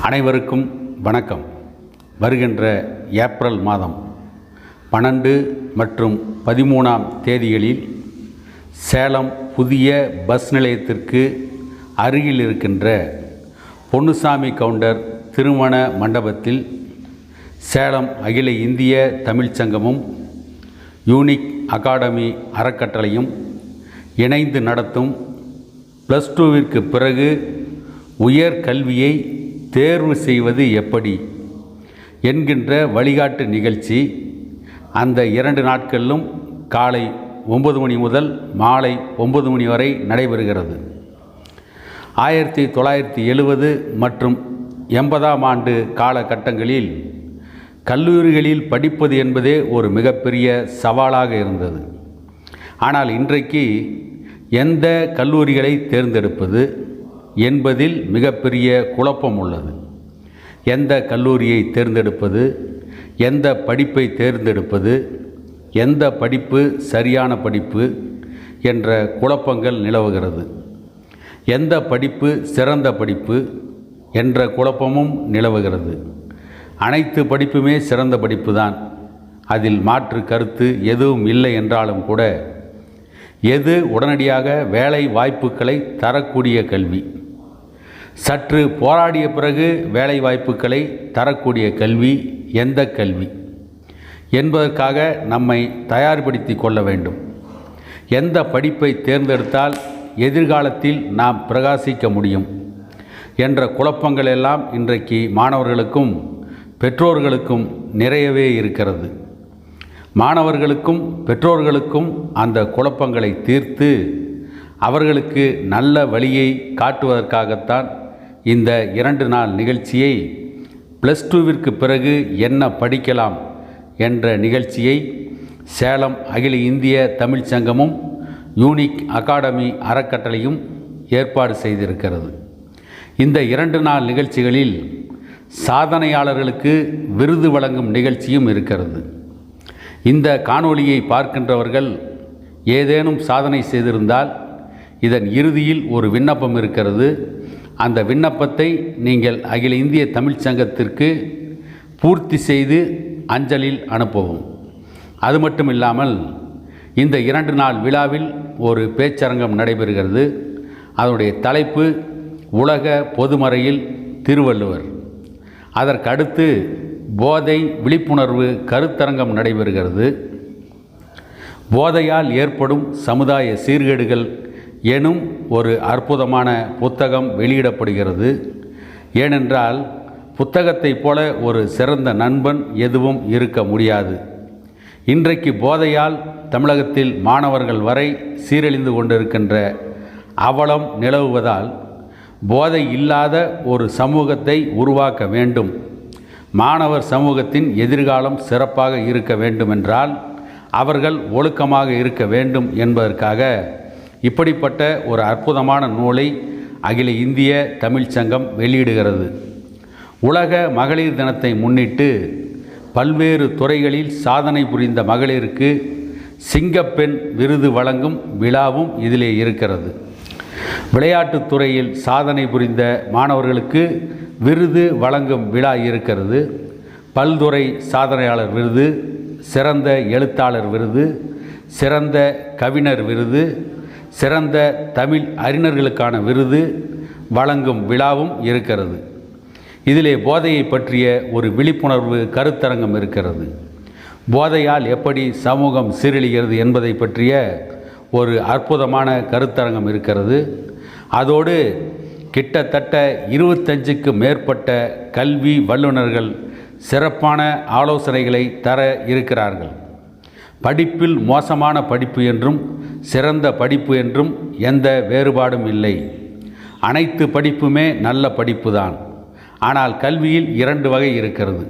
அனைவருக்கும் வணக்கம். வருகின்ற ஏப்ரல் மாதம் பன்னெண்டு மற்றும் பதிமூணாம் தேதிகளில் சேலம் புதிய பஸ் நிலையத்திற்கு அருகில் இருக்கின்ற பொன்னுசாமி கவுண்டர் திருமண மண்டபத்தில் சேலம் அகில இந்திய தமிழ்ச் சங்கமும் யூனிக் அகாடமி அறக்கட்டளையும் இணைந்து நடத்தும் ப்ளஸ் டூவிற்கு பிறகு உயர் கல்வியை தேர்வு செய்வது எப்படி? என்கின்ற வழிகாட்டு நிகழ்ச்சி அந்த இரண்டு நாட்களிலும் காலை ஒன்பது மணி முதல் மாலை ஒன்பது மணி வரை நடைபெறுகிறது. ஆயிரத்தி தொள்ளாயிரத்தி எழுபது மற்றும் எண்பதாம் ஆண்டு காலகட்டங்களில் கல்லூரிகளில் படிப்பது என்பதே ஒரு மிகப்பெரிய சவாலாக இருந்தது. ஆனால் இன்றைக்கு எந்த கல்லூரிகளை தேர்ந்தெடுப்பது என்பதில் மிகப்பெரிய குழப்பம் உள்ளது. எந்த கல்லூரியை தேர்ந்தெடுப்பது எந்த படிப்பை தேர்ந்தெடுப்பது எந்த படிப்பு சரியான படிப்பு என்ற குழப்பங்கள் நிலவுகிறது. எந்த படிப்பு சிறந்த படிப்பு என்ற குழப்பமும் நிலவுகிறது. அனைத்து படிப்புமே சிறந்த படிப்பு தான் அதில் மாற்று கருத்து எதுவும் இல்லை என்றாலும் கூட எது உடனடியாக வேலை வாய்ப்புகளை தரக்கூடிய கல்வி. சற்று போராடிய பிறகு வேலை வாய்ப்புகளை தரக்கூடிய கல்வி எந்த கல்வி என்பதற்காக நம்மை தயார்படுத்தி கொள்ள வேண்டும். எந்த படிப்பை தேர்ந்தெடுத்தால் எதிர்காலத்தில் நாம் பிரகாசிக்க முடியும் என்ற குழப்பங்கள் எல்லாம் இன்றைக்கு மாணவர்களுக்கும் பெற்றோர்களுக்கும் நிறையவே இருக்கிறது. மாணவர்களுக்கும் பெற்றோர்களுக்கும் அந்த குழப்பங்களை தீர்த்து அவர்களுக்கு நல்ல வழியை காட்டுவதற்காகத்தான் இந்த இரண்டு நாள் நிகழ்ச்சியை ப்ளஸ் டூவிற்கு பிறகு என்ன படிக்கலாம் என்ற நிகழ்ச்சியை சேலம் அகில இந்திய தமிழ் சங்கமும் யூனிக் அகாடமி அறக்கட்டளையும் ஏற்பாடு செய்திருக்கிறது. இந்த இரண்டு நாள் நிகழ்ச்சிகளில் சாதனையாளர்களுக்கு விருது வழங்கும் நிகழ்ச்சியும் இருக்கிறது. இந்த காணொளியை பார்க்கின்றவர்கள் ஏதேனும் சாதனை செய்திருந்தால் இதன் இறுதியில் ஒரு விண்ணப்பம் இருக்கிறது. அந்த விண்ணப்பத்தை நீங்கள் அகில இந்திய தமிழ்ச் சங்கத்திற்கு பூர்த்தி செய்து அஞ்சலில் அனுப்பவும். அது மட்டும் இல்லாமல் இந்த இரண்டு நாள் விழாவில் ஒரு பேச்சரங்கம் நடைபெறுகிறது. அதனுடைய தலைப்பு உலக பொதுமறையில் திருவள்ளுவர். அதற்கடுத்து போதை விழிப்புணர்வு கருத்தரங்கம் நடைபெறுகிறது. போதையால் ஏற்படும் சமுதாய சீர்கேடுகள் எனும் ஒரு அற்புதமான புத்தகம் வெளியிடப்படுகிறது. ஏனென்றால் புத்தகத்தைப் போல ஒரு சிறந்த நண்பன் எதுவும் இருக்க முடியாது. இன்றைக்கு போதையால் தமிழகத்தில் மாணவர்கள் வரை சீரழிந்து கொண்டிருக்கின்ற அவலம் நிலவுவதால் போதை இல்லாத ஒரு சமூகத்தை உருவாக்க வேண்டும். மாணவர் சமூகத்தின் எதிர்காலம் சிறப்பாக இருக்க வேண்டுமென்றால் அவர்கள் ஒழுக்கமாக இருக்க வேண்டும் என்பதற்காக இப்படிப்பட்ட ஒரு அற்புதமான நூலை அகில இந்திய தமிழ் சங்கம் வெளியிடுகிறது. உலக மகளிர் தினத்தை முன்னிட்டு பல்வேறு துறைகளில் சாதனை புரிந்த மகளிருக்கு சிங்கப்பெண் விருது வழங்கும் விழாவும் இதிலே இருக்கிறது. விளையாட்டுத் துறையில் சாதனை புரிந்த மாணவர்களுக்கு விருது வழங்கும் விழா இருக்கிறது. பல்துறை சாதனையாளர் விருது சிறந்த எழுத்தாளர் விருது சிறந்த கவிஞர் விருது சிறந்த தமிழ் அறிஞர்களுக்கான விருது வழங்கும் விழாவும் இருக்கிறது. இதிலே போதையை பற்றிய ஒரு விழிப்புணர்வு கருத்தரங்கம் இருக்கிறது. போதையால் எப்படி சமூகம் சீரழிகிறது என்பதை பற்றிய ஒரு அற்புதமான கருத்தரங்கம் இருக்கிறது. அதோடு கிட்டத்தட்ட இருபத்தஞ்சுக்கு மேற்பட்ட கல்வி வல்லுநர்கள் சிறப்பான ஆலோசனைகளை தர இருக்கிறார்கள். படிப்பில் மோசமான படிப்பு என்றும் சிறந்த படிப்பு என்றும் எந்த வேறுபாடும் இல்லை. அனைத்து படிப்புமே நல்ல படிப்பு தான் ஆனால் கல்வியில் இரண்டு வகை இருக்கிறது.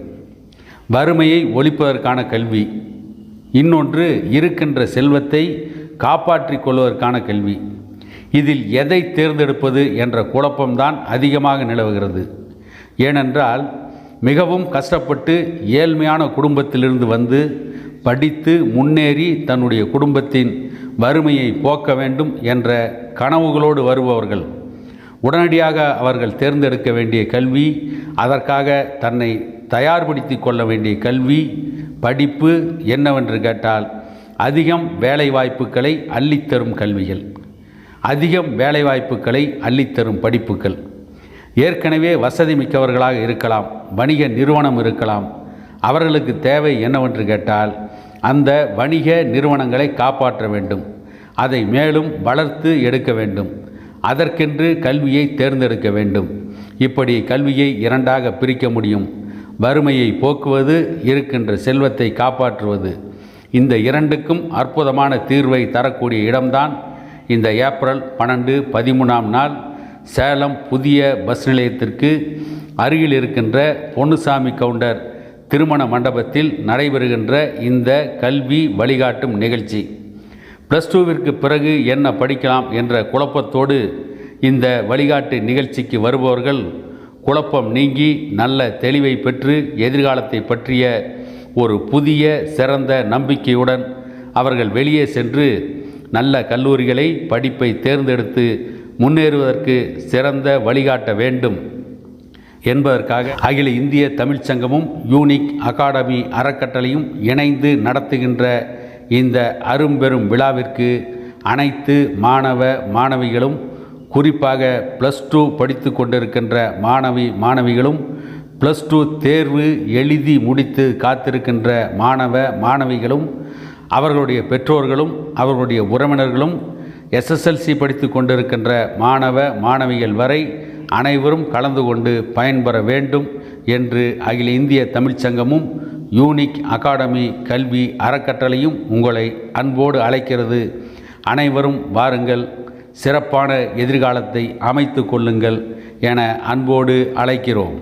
வறுமையை ஒழிப்பதற்கான கல்வி இன்னொன்று இருக்கின்ற செல்வத்தை காப்பாற்றிக் கொள்வதற்கான கல்வி. இதில் எதை தேர்ந்தெடுப்பது என்ற குழப்பம்தான் அதிகமாக நிலவுகிறது. ஏனென்றால் மிகவும் கஷ்டப்பட்டு ஏழ்மையான குடும்பத்திலிருந்து வந்து படித்து முன்னேறி தன்னுடைய குடும்பத்தின் வறுமையை போக்க வேண்டும் என்ற கனவுகளோடு வருபவர்கள். உடனடியாக அவர்கள் தேர்ந்தெடுக்க வேண்டிய கல்வி அதற்காக தன்னை தயார்படுத்தி கொள்ள வேண்டிய கல்வி படிப்பு என்னவென்று கேட்டால் அதிகம் வேலைவாய்ப்புகளை அள்ளித்தரும் கல்விகள். அதிகம் வேலைவாய்ப்புகளை அள்ளித்தரும் படிப்புகள். ஏற்கனவே வசதி மிக்கவர்களாக இருக்கலாம். வணிக நிறுவனம் இருக்கலாம். அவர்களுக்கு தேவை என்னவென்று கேட்டால் அந்த வணிக நிறுவனங்களை காப்பாற்ற வேண்டும். அதை மேலும் வளர்த்து எடுக்க வேண்டும். அதற்கென்று கல்வியை தேர்ந்தெடுக்க வேண்டும். இப்படி கல்வியை இரண்டாக பிரிக்க முடியும். வறுமையை போக்குவது இருக்கின்ற செல்வத்தை காப்பாற்றுவது. இந்த இரண்டுக்கும் அற்புதமான தீர்வை தரக்கூடிய இடம்தான் இந்த ஏப்ரல் பன்னெண்டு பதிமூணாம் நாள் சேலம் புதிய பஸ் நிலையத்திற்கு அருகில் இருக்கின்ற பொன்னுசாமி கவுண்டர் திருமண மண்டபத்தில் நடைபெறுகின்ற இந்த கல்வி வழிகாட்டும் நிகழ்ச்சி. ப்ளஸ் டூவிற்கு பிறகு என்ன படிக்கலாம் என்ற குழப்பத்தோடு இந்த வழிகாட்டு நிகழ்ச்சிக்கு வருபவர்கள் குழப்பம் நீங்கி நல்ல தெளிவை பெற்று எதிர்காலத்தை பற்றிய ஒரு புதிய சிறந்த நம்பிக்கையுடன் அவர்கள் வெளியே சென்று நல்ல கல்லூரிகளை படிப்பை தேர்ந்தெடுத்து முன்னேறுவதற்கு சிறந்த வழிகாட்ட வேண்டும் என்பதற்காக அகில இந்திய தமிழ்ச் சங்கமும் யூனிக் அகாடமி அறக்கட்டளையும் இணைந்து நடத்துகின்ற இந்த அரும்பெரும் விழாவிற்கு அனைத்து மாணவ மாணவிகளும் குறிப்பாக ப்ளஸ் டூ படித்து கொண்டிருக்கின்ற மாணவி மாணவிகளும் ப்ளஸ் டூ தேர்வு எழுதி முடித்து காத்திருக்கின்ற மாணவ மாணவிகளும் அவர்களுடைய பெற்றோர்களும் அவர்களுடைய உறவினர்களும் எஸ்எஸ்எல்சி படித்து கொண்டிருக்கின்ற மாணவ மாணவிகள் வரை அனைவரும் கலந்து கொண்டு பயன்பெற வேண்டும் என்று அகில இந்திய தமிழ்ச்சங்கமும் யூனிக் அகாடமி கல்வி அறக்கட்டளையும் உங்களை அன்போடு அழைக்கிறது. அனைவரும் வாருங்கள் சிறப்பான எதிர்காலத்தை அமைத்து கொள்ளுங்கள் என அன்போடு அழைக்கிறோம்.